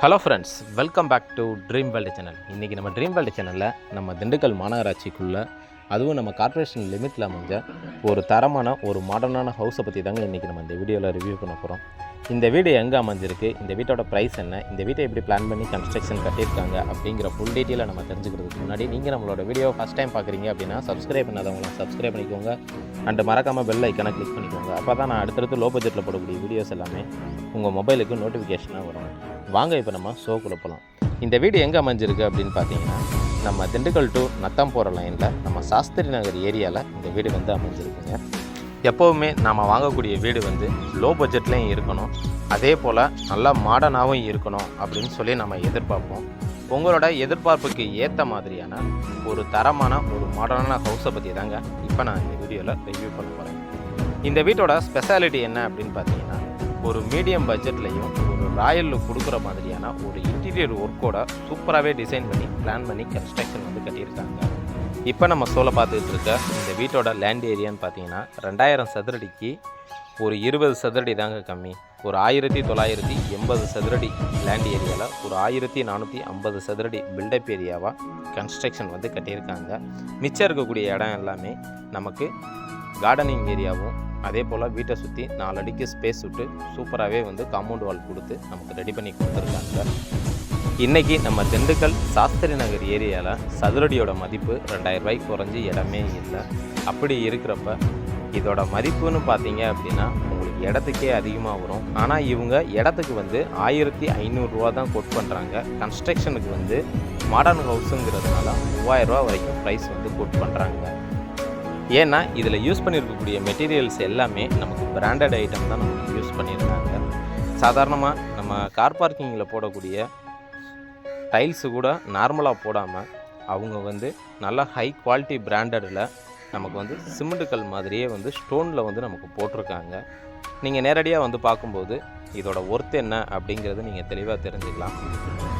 Hello friends welcome back to dream world channel இன்றைக்கி நம்ம dream world சேனலில் நம்ம திண்டுக்கல் மாநகராட்சிக்குள்ளே அதுவும் நம்ம கார்ப்பரேஷன் லிமிட்டில் அமைஞ்ச ஒரு தரமான ஒரு மாடர்னான ஹவுஸை பற்றி தாங்க இன்றைக்கி நம்ம இந்த வீடியோவில் ரிவ்யூ பண்ண போகிறோம் இந்த வீடு எங்கே அமைஞ்சிருக்கு? இந்த வீட்டோட ப்ரைஸ் என்ன? இந்த வீட்டை எப்படி பிளான் பண்ணி கன்ஸ்ட்ரக்ஷன் கட்டியிருக்காங்க? அப்படிங்கிற ஃபுல் டீட்டெயிலை நம்ம தெரிஞ்சுக்கிறதுக்கு முன்னாடி நீங்கள் நம்மளோட வீடியோ ஃபஸ்ட் டைம் பார்க்குறீங்க அப்படின்னா சப்ஸ்கிரைப் பண்ணாதவங்களாம் சப்ஸ்கிரைப் பண்ணிக்கோங்க. அண்ட் மறக்காமல் பெல் ஐக்கனை கிளிக் பண்ணிக்கோங்க. அப்போ தான் நான் அடுத்தடுத்து லோ பட்ஜெட்டில் போடக்கூடிய வீடியோஸ் எல்லாமே உங்கள் மொபைலுக்கு நோட்டிஃபிகேஷனாக வரும். வாங்க இப்போ நம்ம ஷோக்குள்ளே போகலாம் இந்த வீடு எங்கே அமைஞ்சிருக்கு அப்படின்னு பார்த்தீங்கன்னா நம்ம திண்டுக்கல் டு நத்தம் போகிற லைனில் நம்ம சாஸ்திரி நகர் ஏரியாவில் இந்த வீடு வந்து அமைஞ்சிருக்குங்க. எப்போவுமே நாம் வாங்கக்கூடிய வீடு வந்து லோ பட்ஜெட்லேயும் இருக்கணும். அதே போல் நல்லா மாடர்னாகவும் இருக்கணும் அப்படின்னு சொல்லி நம்ம எதிர்பார்ப்போம். உங்களோட எதிர்பார்ப்புக்கு ஏற்ற மாதிரியான ஒரு தரமான ஒரு மாடர்னான ஹவுஸை பற்றி தாங்க இப்போ நான் இந்த வீடியோவில் ரிவ்யூ பண்ண போகிறேன் இந்த வீட்டோட ஸ்பெஷாலிட்டி என்ன அப்படின்னு பார்த்தீங்கன்னா ஒரு மீடியம் பட்ஜெட்லையும் ஒரு ராயல் லுக் கொடுக்குற மாதிரியான ஒரு இன்டீரியர் ஒர்க்கோட சூப்பராகவே டிசைன் பண்ணி பிளான் பண்ணி கன்ஸ்ட்ரக்ஷன் வந்து கட்டியிருக்காங்க. இப்போ நம்ம சோலை பார்த்துக்கிட்டு இருக்க இந்த வீட்டோட லேண்ட் ஏரியான்னு பார்த்தீங்கன்னா ரெண்டாயிரம் சதுரடிக்கு ஒரு இருபது சதுரடி தாங்க கம்மி. ஒரு ஆயிரத்தி தொள்ளாயிரத்தி எண்பது சதுரடி லேண்ட் ஏரியாவில் ஒரு ஆயிரத்தி நானூற்றி ஐம்பது சதுரடி பில்டப் ஏரியாவாக கன்ஸ்ட்ரக்ஷன் வந்து கட்டியிருக்காங்க. மிச்சம் இருக்கக்கூடிய இடம் எல்லாமே நமக்கு கார்டனிங் ஏரியாவும் அதே போல் வீட்டை சுற்றி நாலு அடிக்கு ஸ்பேஸ் விட்டு சூப்பராகவே வந்து காம்பவுண்ட் வால் கொடுத்து நமக்கு ரெடி பண்ணி கொடுத்துருக்காங்க. இன்றைக்கி நம்ம திண்டுக்கல் சாஸ்திரி நகர் ஏரியாவில் சதுரடியோட மதிப்பு ரெண்டாயிரம் ரூபாய்க்கு குறைஞ்சி இடமே இல்லை. அப்படி இருக்கிறப்ப இதோட மதிப்புன்னு பார்த்தீங்க அப்படின்னா உங்களுக்கு இடத்துக்கே அதிகமாக வரும். ஆனால் இவங்க இடத்துக்கு வந்து ஆயிரத்தி ஐநூறுரூவா தான் கோட் பண்ணுறாங்க கன்ஸ்ட்ரக்ஷனுக்கு வந்து மாடர்ன் ஹவுஸுங்கிறதுனால மூவாயிரரூவா வரைக்கும் ப்ரைஸ் வந்து கோட் பண்ணுறாங்க ஏன்னா இதில் யூஸ் பண்ணியிருக்கக்கூடிய மெட்டீரியல்ஸ் எல்லாமே நமக்கு பிராண்டட் ஐட்டம் தான் நமக்கு யூஸ் பண்ணியிருக்காங்க சாதாரணமாக நம்ம கார் பார்க்கிங்கில் போடக்கூடிய டைல்ஸு கூட நார்மலாக போடாமல் அவங்க வந்து நல்லா ஹை குவாலிட்டி பிராண்டடில் நமக்கு வந்து சிமெண்ட் கல் மாதிரியே வந்து ஸ்டோனில் வந்து நமக்கு போட்டிருக்காங்க. நீங்கள் நேரடியாக வந்து பார்க்கும்போது இதோட ஒர்த் என்ன அப்படிங்கிறது நீங்கள் தெளிவாக தெரிஞ்சுக்கலாம்.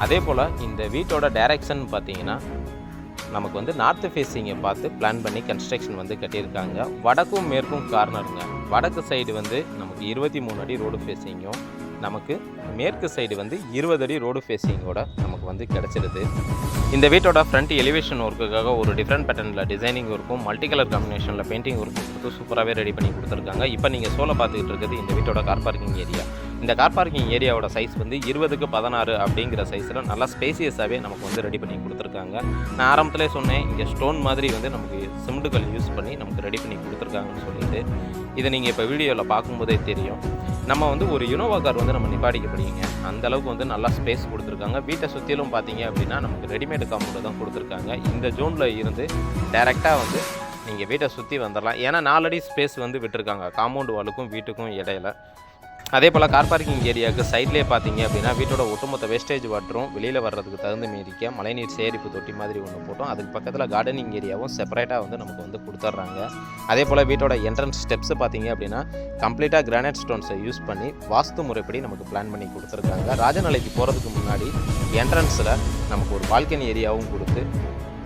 அதே போல் இந்த வீட்டோட டைரக்ஷன் பார்த்தீங்கன்னா நமக்கு வந்து நார்த்து ஃபேஸிங்கை பார்த்து பிளான் பண்ணி கன்ஸ்ட்ரக்ஷன் வந்து கட்டியிருக்காங்க. வடக்கும் மேற்கும் கார்னருங்க வடக்கு சைடு வந்து நமக்கு இருபத்தி மூணு அடி ரோடு ஃபேஸிங்கும் நமக்கு மேற்கு சைடு வந்து இருபது அடி ரோடு ஃபேஸிங்கோட நமக்கு வந்து கிடச்சிருது. இந்த வீட்டோட ஃப்ரண்ட் எலிவேஷன் ஒர்க்குக்காக ஒரு டிஃப்ரெண்ட் பேட்டர்னில் டிசைனிங் ஒர்க்கும் மல்டி கலர் காம்பினேஷனில் பெயிண்டிங் ஒர்க்கும் கொடுத்து சூப்பராகவே ரெடி பண்ணி கொடுத்துருக்காங்க. இப்போ நீங்கள் சோலை பார்த்துக்கிட்டு இருக்கிறது இந்த வீட்டோட கார் பார்க்கிங் ஏரியா இந்த கார் பார்க்கிங் ஏரியாவோட சைஸ் வந்து இருபதுக்கு பதினாறு அப்படிங்கிற சைஸில் நல்லா ஸ்பேசியஸாகவே நமக்கு வந்து ரெடி பண்ணி கொடுத்துருக்காங்க. நான் ஆரம்பத்திலே சொன்னேன் இங்கே ஸ்டோன் மாதிரி வந்து நமக்கு சிமெண்டுகள் யூஸ் பண்ணி நமக்கு ரெடி பண்ணி கொடுத்துருக்காங்கன்னு சொல்லிட்டு. இதை நீங்கள் இப்போ வீடியோவில் பார்க்கும்போதே தெரியும். நம்ம வந்து ஒரு யுனோவா கார் வந்து நம்ம நிப்பாடிக்க அந்த அளவுக்கு வந்து நல்லா ஸ்பேஸ் கொடுத்துருக்காங்க. வீட்டை சுற்றிலும் பார்த்தீங்க அப்படின்னா நமக்கு ரெடிமேட் காம்பவுண்ட் தான் கொடுத்துருக்காங்க. இந்த ஜோனில் இருந்து டைரெக்டாக வந்து நீங்கள் வீட்டை சுற்றி வந்துடலாம் ஏன்னா நாலடி ஸ்பேஸ் வந்து விட்டுருக்காங்க. காம்பவுண்ட் வாலுக்கும் வீட்டுக்கும் இடையில. அதே போல் கார் பார்க்கிங் ஏரியாவுக்கு சைட்லேயே பார்த்தீங்க அப்படின்னா வீட்டோட ஒட்டுமொத்த வேஸ்டேஜ் வாட்டரும் வெளியில் வர்றதுக்கு தகுந்த மீறிக்க மழைநீர் சேகரிப்பு தொட்டி மாதிரி ஒன்று போட்டோம். அதுக்கு பக்கத்தில் கார்டனிங் ஏரியாவும் செப்பரேட்டாக வந்து நமக்கு வந்து கொடுத்துட்றாங்க அதே போல் வீட்டோட என்ட்ரன்ஸ் ஸ்டெப்ஸ் பார்த்தீங்க அப்படின்னா கம்ப்ளீட்டாக கிரானைட் ஸ்டோன்ஸை யூஸ் பண்ணி வாஸ்து முறைப்படி நமக்கு பிளான் பண்ணி கொடுத்துருக்காங்க. ராஜநிலைக்கு போகிறதுக்கு முன்னாடி என்ட்ரன்ஸில் நமக்கு ஒரு பால்கனி ஏரியாவும் கொடுத்து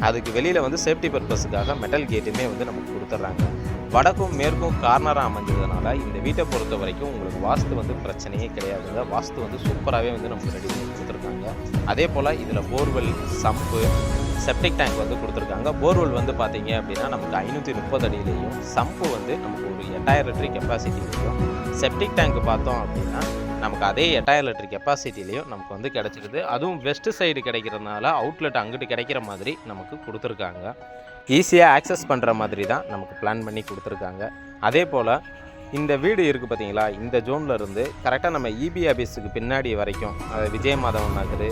அதுக்கு வெளியில் வந்து சேஃப்டி பர்பஸுக்காக மெட்டல் கேட்டுமே வந்து நமக்கு கொடுத்துட்றாங்க வடக்கும் மேற்கும் கார்னராக அமைஞ்சதுனால இந்த வீட்டை பொறுத்த வரைக்கும் உங்களுக்கு வாஸ்து வந்து பிரச்சனையே கிடையாதுங்க. வாஸ்து வந்து சூப்பராகவே வந்து நமக்கு ரெடி பண்ணி கொடுத்துருக்காங்க. அதே போல் இதில் போர்வெல் சம்பு செப்டிக் டேங்க் வந்து கொடுத்துருக்காங்க. போர்வெல் வந்து பார்த்தீங்க அப்படின்னா நமக்கு ஐநூற்றி முப்பது அடியிலையும் சம்பு வந்து நமக்கு ஒரு எட்டாயிரம் லிட்டர் கெப்பாசிட்டிலையும் செப்டிக் டேங்க் பார்த்தோம் அப்படின்னா நமக்கு அதே எட்டாயிரம் லிட்டர் கெப்பாசிட்டிலையும் நமக்கு வந்து கிடச்சிருது. அதுவும் வெஸ்ட் சைடு கிடைக்கிறதுனால அவுட்லெட் அங்கிட்டு கிடைக்கிற மாதிரி நமக்கு கொடுத்துருக்காங்க. ஈஸியாக ஆக்சஸ் பண்ணுற மாதிரி தான் நமக்கு பிளான் பண்ணி கொடுத்துருக்காங்க. அதே போல் இந்த வீடு இருக்குது பார்த்தீங்களா இந்த ஜோனில் இருந்து கரெக்டாக நம்ம இபி ஆஃபீஸுக்கு பின்னாடி வரைக்கும் விஜய மாதவன் நகர்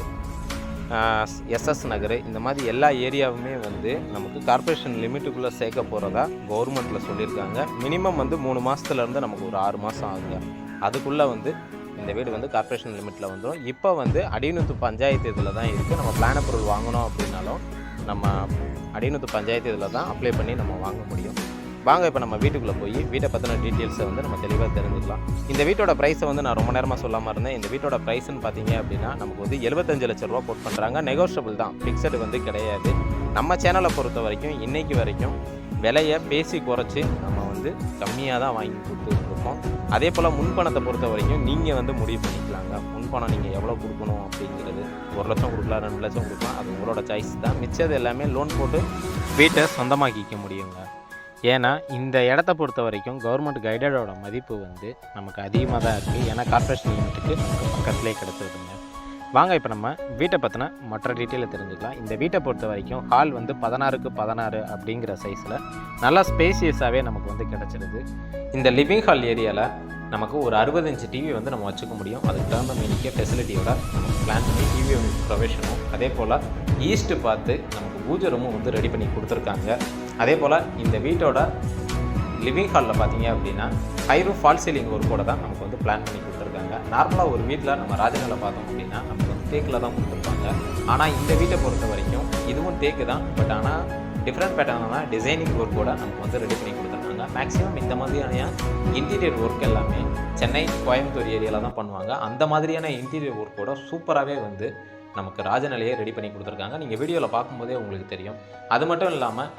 எஸ்எஸ் நகர் இந்த மாதிரி எல்லா ஏரியாவுமே வந்து நமக்கு கார்ப்பரேஷன் லிமிட்டுக்குள்ளே சேர்க்க போகிறதா கவர்மெண்ட்டில் சொல்லியிருக்காங்க. மினிமம் வந்து மூணு மாதத்துலேருந்து நமக்கு ஒரு ஆறு மாதம் ஆகுங்க. அதுக்குள்ளே வந்து இந்த வீடு வந்து கார்ப்பரேஷன் லிமிட்டில் வந்துடும் இப்போ வந்து அடிநூத்து பஞ்சாயத்து இதில் தான் இருக்குது நம்ம பிளான பொருள் வாங்கணும் அப்படின்னாலும் நம்ம அடிநூத்து பஞ்சாயத்து இதில் தான் அப்ளை பண்ணி நம்ம வாங்க முடியும். வாங்க இப்போ நம்ம வீட்டுக்குள்ளே போய் வீட்டை பற்றின டீட்டெயில்ஸை வந்து நம்ம தெளிவாக தெரிஞ்சுக்கலாம். இந்த வீட்டோட ப்ரைஸை வந்து நான் ரொம்ப நேரமாக சொல்லாமல் இருந்தேன். இந்த வீட்டோட ப்ரைஸ்னு பார்த்தீங்க அப்படின்னா நமக்கு வந்து எழுபத்தஞ்சு லட்ச ரூபா போட் பண்ணுறாங்க நெகோஷியபிள் தான். ஃபிக்ஸடு வந்து கிடையாது. நம்ம சேனலை பொறுத்த வரைக்கும் இன்றைக்கி வரைக்கும் விலையை பேசி குறைச்சி நம்ம வந்து கம்மியாக தான் வாங்கி கொடுத்துருக்கோம் அதே போல் முன்பணத்தை பொறுத்த வரைக்கும் நீங்கள் வந்து முடிவு பண்ணிக்கலாங்க. முன் பணம் நீங்கள் எவ்வளோ கொடுக்கணும் அப்படிங்கிறது. ஒரு லட்சம் கொடுக்கலாம் ரெண்டு லட்சம் கொடுக்கலாம். அது உங்களோட சாய்ஸ் தான். மிச்சது எல்லாமே லோன் போட்டு வீட்டை சொந்தமாக்கிக்க முடியுங்க. ஏன்னா இந்த இடத்த பொறுத்த வரைக்கும் கவர்மெண்ட் கைடடோட மதிப்பு வந்து நமக்கு அதிகமாக தான் இருக்குது ஏன்னா கார்ப்பரேஷன் லிமிட்டுக்கு நமக்கு பக்கத்துலேயே கிடச்சிருக்குங்க வாங்க இப்போ நம்ம வீட்டை பற்றின மற்ற டீட்டெயிலை தெரிஞ்சுக்கலாம். இந்த வீட்டை பொறுத்த வரைக்கும் ஹால் வந்து பதினாறுக்கு பதினாறு அப்படிங்கிற சைஸில் நல்லா ஸ்பேசியஸாகவே நமக்கு வந்து கிடச்சிருது. இந்த லிவிங் ஹால் ஏரியாவில் நமக்கு ஒரு அறுபது இன்ச்சு டிவி வந்து நம்ம வச்சுக்க முடியும். அதுக்கு தகுந்த மீனிக்க ஃபெசிலிட்டியோட நமக்கு பிளான் பண்ணி டிவி யூனிட் ப்ரொவிஷனும் அதே போல் ஈஸ்ட்டு பார்த்து நமக்கு பூஜை ரூமும் வந்து ரெடி பண்ணி கொடுத்துருக்காங்க. அதே போல் இந்த வீட்டோட லிவிங் ஹாலில் பார்த்தீங்க அப்படின்னா ஹைரூ ஃபால் சீலிங் ஒர்க்கோட தான் நமக்கு வந்து பிளான் பண்ணி கொடுத்துருக்காங்க. நார்மலாக ஒரு வீட்டில் நம்ம ராஜநிலை பார்த்தோம் அப்படின்னா நமக்கு வந்து தேக்கில் தான் கொடுத்துருப்பாங்க. ஆனால் இந்த வீட்டை பொறுத்த வரைக்கும் இதுவும் தேக்கு தான். பட் ஆனால் டிஃப்ரெண்ட் பேட்டர்னான டிசைனிங் ஒர்க் கூட நமக்கு வந்து ரெடி பண்ணி கொடுத்துருக்காங்க. மேக்ஸிமம் இந்த மாதிரியான இன்டீரியர் ஒர்க் எல்லாமே சென்னை கோயம்புத்தூர் ஏரியாவில் தான் பண்ணுவாங்க. அந்த மாதிரியான இன்டீரியர் ஒர்க்கோட சூப்பராகவே வந்து நமக்கு ராஜநிலையை ரெடி பண்ணி கொடுத்துருக்காங்க. நீங்கள் வீடியோவில் பார்க்கும்போதே உங்களுக்கு தெரியும். அது மட்டும் இல்லாமல்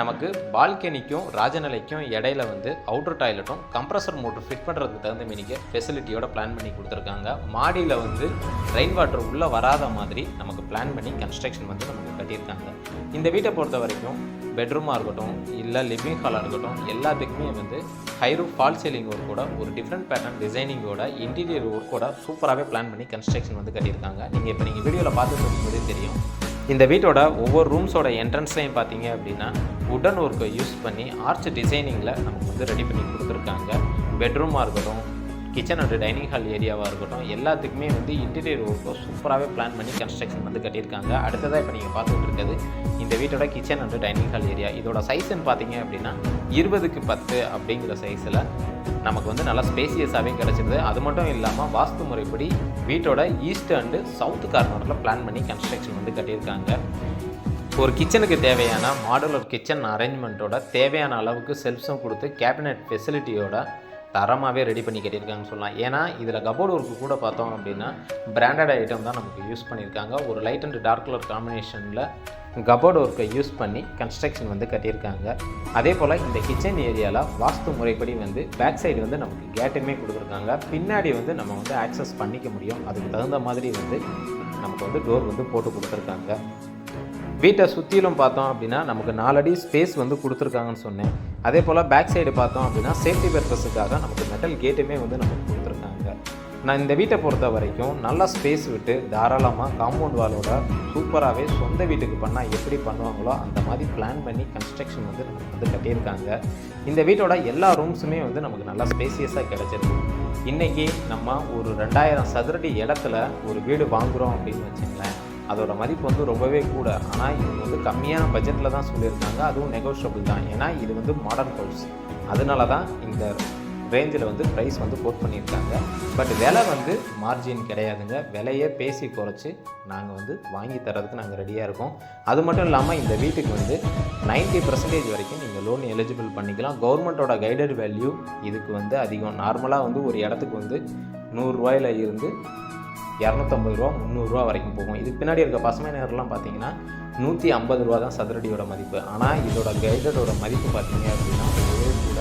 நமக்கு பால்கனிக்கும் ராஜநிலைக்கும் இடையில வந்து அவுட்டர் டாய்லெட்டும் கம்ப்ரஸர் மோட்டர் ஃபிட் பண்ணுறதுக்கு தகுந்த மீனிக்க ஃபெசிலிட்டியோட பிளான் பண்ணி கொடுத்துருக்காங்க. மாடியில் வந்து ரெயின் வாட்டர் உள்ளே வராத மாதிரி நமக்கு பிளான் பண்ணி கன்ஸ்ட்ரக்ஷன் வந்து நமக்கு கட்டியிருக்காங்க. இந்த வீட்டை பொறுத்த வரைக்கும் பெட்ரூமாக இருக்கட்டும் இல்லை லிவிங் ஹாலாக இருக்கட்டும் எல்லாத்துக்குமே வந்து ஹைரூ ஃபால் சீலிங் ஒர்க்கோட ஒரு டிஃப்ரெண்ட் பேட்டர்ன் டிசைனிங்கோட இன்டீரியர் ஒர்க்கோட சூப்பராகவே பிளான் பண்ணி கன்ஸ்ட்ரக்ஷன் வந்து கட்டியிருக்காங்க. நீங்கள் இப்போ நீங்கள் வீடியோவில் பார்த்துட்டு சொல்லும்போதே தெரியும். இந்த வீட்டோட ஒவ்வொரு ரூம்ஸோட என்ட்ரன்ஸ்லையும் பார்த்தீங்க அப்படின்னா உடன் ஒர்க்கை யூஸ் பண்ணி ஆர்ச் டிசைனிங்கில் நமக்கு வந்து ரெடி பண்ணி கொடுத்துருக்காங்க. பெட்ரூமாக இருக்கட்டும் கிச்சன் அண்டு டைனிங் ஹால் ஏரியாவாக இருக்கட்டும் எல்லாத்துக்குமே வந்து இன்டீரியர் ஒர்க்கை சூப்பராகவே பிளான் பண்ணி கன்ஸ்ட்ரக்ஷன் வந்து கட்டியிருக்காங்க. அடுத்ததாக இப்போ நீங்கள் பார்த்துட்டு இருக்கிறது இந்த வீட்டோட kitchen and dining hall area இதோட சைஸ்ன்னு பார்த்தீங்க அப்படின்னா இருபதுக்கு பத்து அப்படிங்கிற சைஸில் நமக்கு வந்து நல்லா ஸ்பேசியஸாகவே கிடச்சிருது. அது மட்டும் இல்லாமல் வாஸ்து முறைப்படி வீட்டோட ஈஸ்ட் அண்டு சவுத் கார்னரில் பிளான் பண்ணி கன்ஸ்ட்ரக்ஷன் வந்து கட்டியிருக்காங்க. ஒரு கிச்சனுக்கு தேவையான மாடுலர் கிச்சன் அரேஞ்ச்மெண்ட்டோட தேவையான அளவுக்கு செல்ஃப்ஸும் கொடுத்து கேபினெட் ஃபெசிலிட்டியோட தரமாகவே ரெடி பண்ணி கட்டியிருக்காங்கன்னு சொல்லலாம். ஏன்னா இதில் கபோர்டு ஒர்க்கு கூட பார்த்தோம் அப்படின்னா பிராண்டட் ஐட்டம் தான் நமக்கு யூஸ் பண்ணியிருக்காங்க. ஒரு லைட் அண்ட் டார்க் கலர் காம்பினேஷனில் கபோர்டு ஒர்க்கை யூஸ் பண்ணி கன்ஸ்ட்ரக்ஷன் வந்து கட்டியிருக்காங்க. அதே போல் இந்த கிச்சன் ஏரியாவில் வாஸ்து முறைப்படி வந்து பேக் சைடு வந்து நமக்கு கேட்டுமே கொடுத்துருக்காங்க. பின்னாடி வந்து நம்ம வந்து ஆக்சஸ் பண்ணிக்க முடியும். அதுக்கு தகுந்த மாதிரி வந்து நமக்கு வந்து டோர் வந்து போட்டு கொடுத்துருக்காங்க. வீட்டை சுற்றிலும் பார்த்தோம் அப்படின்னா நமக்கு நாலடி ஸ்பேஸ் வந்து கொடுத்துருக்காங்கன்னு சொன்னேன். அதே போல் பேக் சைடு பார்த்தோம் அப்படின்னா சேஃப்டி பர்பஸுக்காக நமக்கு மெட்டல் கேட்டுமே வந்து நமக்கு கொடுத்துருக்காங்க. நான் இந்த வீட்டை பொறுத்த வரைக்கும் நல்லா ஸ்பேஸ் விட்டு தாராளமாக காம்பவுண்ட் வாலோட சூப்பராகவே சொந்த வீட்டுக்கு பண்ணால் எப்படி பண்ணுவாங்களோ அந்த மாதிரி பிளான் பண்ணி கன்ஸ்ட்ரக்ஷன் வந்து நமக்கு வந்து கட்டியிருக்காங்க. இந்த வீட்டோட எல்லா ரூம்ஸுமே வந்து நமக்கு நல்லா ஸ்பேசியஸாக கிடச்சிருக்கு. இன்றைக்கி நம்ம ஒரு ரெண்டாயிரம் சதுரடி இடத்துல ஒரு வீடு வாங்குகிறோம் அப்படின்னு வச்சுங்களேன். அதோட மதிப்பு வந்து ரொம்பவே கூட. ஆனால் இது வந்து கம்மியான பட்ஜெட்டில் தான் சொல்லியிருக்காங்க. அதுவும் நெகோஷியபிள் தான். ஏன்னா இது வந்து மாடர்ன் ஹவுஸ் அதனால தான் இந்த ரேஞ்சில் வந்து ப்ரைஸ் வந்து கோட் பண்ணியிருக்காங்க. பட் விலை வந்து மார்ஜின் கிடையாதுங்க. விலையே பேசி குறைச்சி நாங்கள் வந்து வாங்கி தரதுக்கு நாங்கள் ரெடியாக இருக்கோம். அது மட்டும் இல்லாமல் இந்த வீட்டுக்கு வந்து 90% பர்சன்டேஜ் வரைக்கும் நீங்கள் லோன் எலிஜிபிள் பண்ணிக்கலாம். கவர்மெண்ட்டோட கைடட் வேல்யூ இதுக்கு வந்து அதிகம். நார்மலாக வந்து ஒரு இடத்துக்கு வந்து நூறுரூவாயில் இருந்து இரநூத்தம்பது ரூபா முந்நூறுரூவா வரைக்கும் போகும். இதுக்கு பின்னாடி இருக்க பசுமை நகர்லாம் பார்த்தீங்கன்னா நூற்றி ஐம்பது ரூபா தான் சதுரடியோட மதிப்பு. ஆனால் இதோட கைடடோட மதிப்பு பார்த்தீங்க அப்படின்னா ஒரே கூட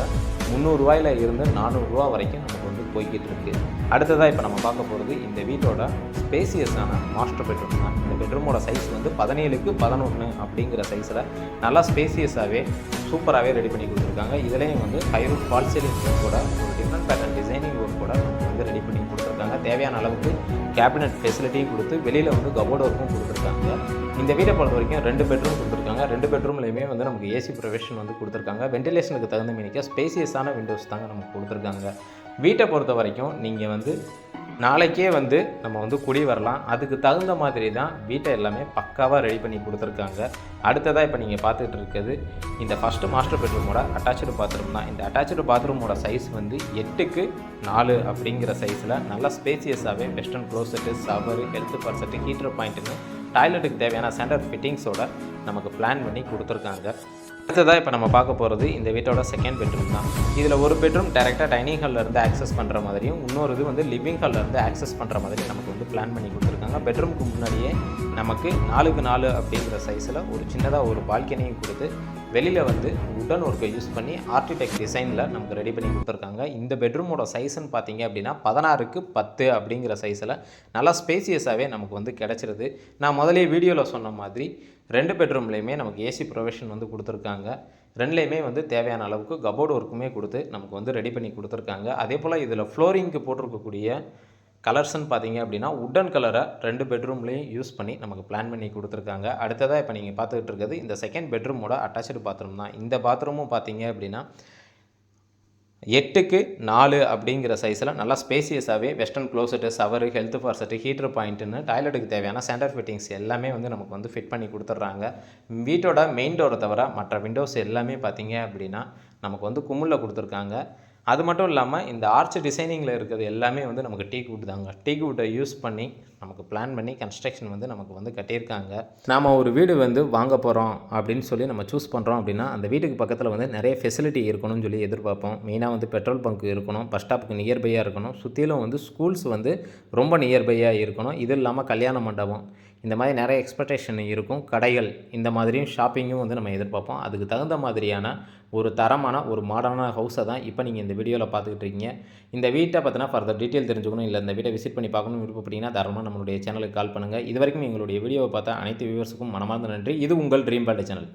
முந்நூறுரூவாயில் இருந்து நானூறுரூவா வரைக்கும் நமக்கு வந்து போய்கிட்டு இருக்குது அடுத்ததாக இப்போ நம்ம பார்க்க போகிறது இந்த வீட்டோட ஸ்பேசியஸான மாஸ்டர் பெட்ரூம் தான். இந்த பெட்ரூமோட சைஸ் வந்து பதினேழுக்கு பதினொன்று அப்படிங்கிற சைஸில் நல்லா ஸ்பேசியஸாகவே சூப்பராகவே ரெடி பண்ணி கொடுத்துருக்காங்க. இதுலேயும் வந்து ஹைரூட் ஃபால் சீலிங் கூட ஒரு டிஃப்ரெண்ட் பேட்டர்ன் டிசைனிங் ஒர்க் கூட வந்து ரெடி பண்ணி கொடுத்துருக்காங்க. தேவையான அளவுக்கு கேபினட் ஃபெசிலிட்டியும் கொடுத்து வெளியில் வந்து கபோர்ட் ஒர்க்கும் கொடுத்துருக்காங்க. இந்த வீட்டை பொறுத்த வரைக்கும் ரெண்டு பெட்ரூம் கொடுத்துருக்காங்க. ரெண்டு பெட்ரூம்லையுமே வந்து நமக்கு ஏசி ப்ரொவிஷன் வந்து கொடுத்துருக்காங்க. வென்டிலேஷனுக்கு தகுந்த மீனிக்க ஸ்பேசியஸான விண்டோஸ் தாங்க நமக்கு கொடுத்துருக்காங்க. வீட்டை பொறுத்த வரைக்கும் நீங்கள் வந்து நாளைக்கே வந்து நம்ம வந்து குடி வரலாம். அதுக்கு தகுந்த மாதிரி தான் வீட்டை எல்லாமே பக்காவாக ரெடி பண்ணி கொடுத்துருக்காங்க. அடுத்ததாக இப்போ நீங்கள் பார்த்துட்டு இருக்கிறது இந்த ஃபஸ்ட்டு மாஸ்டர் பெட்ரூமோட அட்டாச்சு பாத்ரூம் தான். இந்த அட்டாச்சு பாத்ரூமோட சைஸ் வந்து எட்டுக்கு நாலு அப்படிங்கிற சைஸில் நல்லா ஸ்பேசியஸாகவே western closet shower health faucet heater பாயிண்ட்டுன்னு டாய்லெட்டுக்கு தேவையான ஸ்டாண்டர்ட் ஃபிட்டிங்ஸோட நமக்கு பிளான் பண்ணி கொடுத்துருக்காங்க. அடுத்ததாக இப்போ நம்ம பார்க்க போகிறது இந்த வீட்டோட செகண்ட் பெட்ரூம் தான். இதில் ஒரு பெட்ரூம் டேரெக்டாக டைனிங் ஹாலில் இருந்து ஆக்சஸ் பண்ணுற மாதிரியும் இன்னொரு இது வந்து லிவிங் ஹாலில் இருந்து ஆக்சஸ் பண்ணுற மாதிரி நமக்கு வந்து பிளான் பண்ணி கொடுத்துருக்காங்க. பெட்ரூமுக்கு முன்னாடியே நமக்கு நாலுக்கு நாலு அப்படிங்கிற சைஸில் ஒரு சின்னதாக ஒரு பால்கனியும் கொடுத்து வெளியில் வந்து உடன் ஒர்க்கை யூஸ் பண்ணி ஆர்டிடெக்ட் டிசைனில் நமக்கு ரெடி பண்ணி கொடுத்துருக்காங்க. இந்த பெட்ரூமோட சைஸ்ன்னு பார்த்தீங்க அப்படின்னா பதினாறுக்கு பத்து அப்படிங்கிற சைஸில் நல்லா ஸ்பேசியஸாகவே நமக்கு வந்து கிடச்சிருது. நான் முதலே வீடியோவில் சொன்ன மாதிரி ரெண்டு பெட்ரூம்லேயுமே நமக்கு ஏசி ப்ரொவிஷன் வந்து கொடுத்துருக்காங்க. ரெண்டுலேயுமே வந்து தேவையான அளவுக்கு கபோர்டு ஒர்க்குமே கொடுத்து நமக்கு வந்து ரெடி பண்ணி கொடுத்துருக்காங்க. அதே போல் இதில் ஃப்ளோரிங்க்கு போட்டிருக்கக்கூடிய கலர்ஸ்ன்னு பார்த்தீங்க அப்படின்னா உட்டன் கலரை ரெண்டு பெட்ரூம்லேயும் யூஸ் பண்ணி நமக்கு பிளான் பண்ணி கொடுத்துருக்காங்க. அடுத்ததாக இப்போ நீங்கள் பார்த்துக்கிட்டு இருக்கிறது இந்த செகண்ட் பெட்ரூமோட அட்டாச்சு பாத்ரூம் தான். இந்த பாத்ரூமும் பார்த்தீங்க அப்படின்னா எட்டுக்கு நாலு அப்படிங்கிற சைஸில் நல்லா ஸ்பேசியஸாகவே western closet shower health faucet heater பாயிண்ட்டுன்னு டாய்லெட்டுக்கு தேவையான சென்டர் ஃபிட்டிங்ஸ் எல்லாமே வந்து நமக்கு வந்து ஃபிட் பண்ணி கொடுத்துட்றாங்க. வீட்டோட மெயின் டோரை தவிர மற்ற விண்டோஸ் எல்லாமே பார்த்தீங்க அப்படின்னா நமக்கு வந்து குமுளில் கொடுத்துருக்காங்க. அது மட்டும் இல்லாமல் இந்த ஆர்ச் டிசைனிங்கில் இருக்கிறது எல்லாமே வந்து நமக்கு டீக் வுட் தாங்க. டீக் வுட்டை யூஸ் பண்ணி நமக்கு பிளான் பண்ணி கன்ஸ்ட்ரக்ஷன் வந்து நமக்கு வந்து கட்டியிருக்காங்க. நாம் ஒரு வீடு வந்து வாங்க போகிறோம் அப்படின்னு சொல்லி நம்ம சூஸ் பண்ணுறோம் அப்படின்னா அந்த வீட்டுக்கு பக்கத்தில் வந்து நிறைய ஃபெசிலிட்டி இருக்கணும்னு சொல்லி எதிர்பார்ப்போம். மெயினாக வந்து பெட்ரோல் பங்க் இருக்கணும் பஸ் ஸ்டாப்புக்கு நியர்பையாக இருக்கணும். சுற்றிலும் வந்து ஸ்கூல்ஸ் வந்து ரொம்ப நியர்பையாக இருக்கணும். இது இல்லாமல் கல்யாண மண்டபம். இந்த மாதிரி நிறைய எக்ஸ்பெக்டேஷன் இருக்கும். கடைகள் இந்த மாதிரியும் ஷாப்பிங்கும் வந்து நம்ம எதிர்பார்ப்போம். அதுக்கு தகுந்த மாதிரியான ஒரு தரமான ஒரு மாடர்னான ஹவுஸை தான் இப்போ நீங்கள் இந்த வீடியோவில் பார்த்துக்கிட்டு இருக்கீங்க. இந்த வீட்டை பற்றினா ஃபர்தர் டீட்டெயில் தெரிஞ்சுக்கணும். இல்லை இந்த வீட்டை விசிட் பண்ணி பார்க்கணும் விருப்பப்பட்டீங்கன்னா தரமாக நம்மளுடைய சேனலுக்கு கால் பண்ணுங்கள் இது வரைக்கும் எங்களுடைய வீடியோவை பார்த்தா அனைத்து வியூவர்ஸுக்கும் மனமார்ந்த நன்றி. இது உங்கள் ட்ரீம் பேட்டை சேனல்